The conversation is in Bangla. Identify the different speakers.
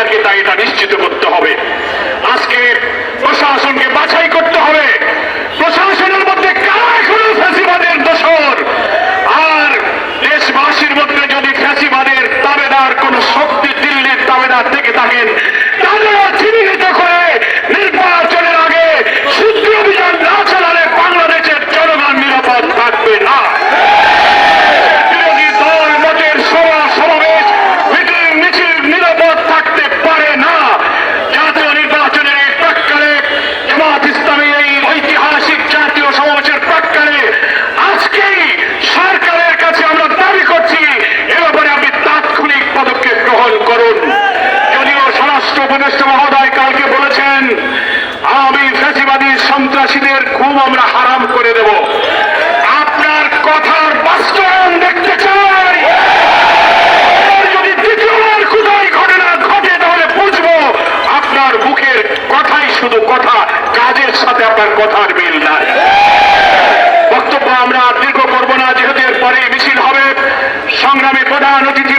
Speaker 1: আজকে দাঁড়িয়ে থাকি দেব। আপনার কথার বাস্তবায়ন দেখতে চাই। মুখের কথাই শুধু কথা, কাজের সাথে আপনার কথার মিল নাই। বক্তব্য আমরা দীর্ঘ করব না, যেহেতু এর পরে মিছিল হবে। সংগ্রামী প্রধান অতিথি